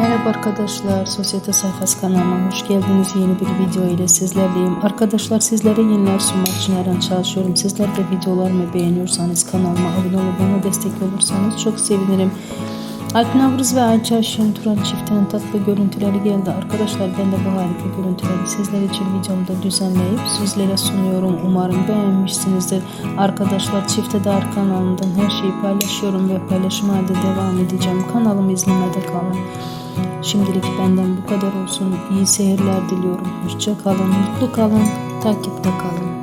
Merhaba arkadaşlar, Sosyete Sayfası kanalıma hoş geldiniz. Yeni bir video ile sizlerleyim. Arkadaşlar sizlere yeniler sunmak için her an çalışıyorum. Sizler de videolarımı beğeniyorsanız kanalıma abone olup bana destek olursanız çok sevinirim. Alp Navruz ve Ayça Aşın Turan çiftinin tatlı görüntüleri geldi. Arkadaşlar ben de bu harika görüntüleri sizler için videomda düzenleyip sizlere sunuyorum. Umarım beğenmişsinizdir. Arkadaşlar Çifte Dar kanalından her şeyi paylaşıyorum ve paylaşmaya da devam edeceğim. Kanalımı izlemede kalın. Şimdilik benden bu kadar olsun. İyi seyirler diliyorum. Hoşça kalın, mutlu kalın, takipte kalın.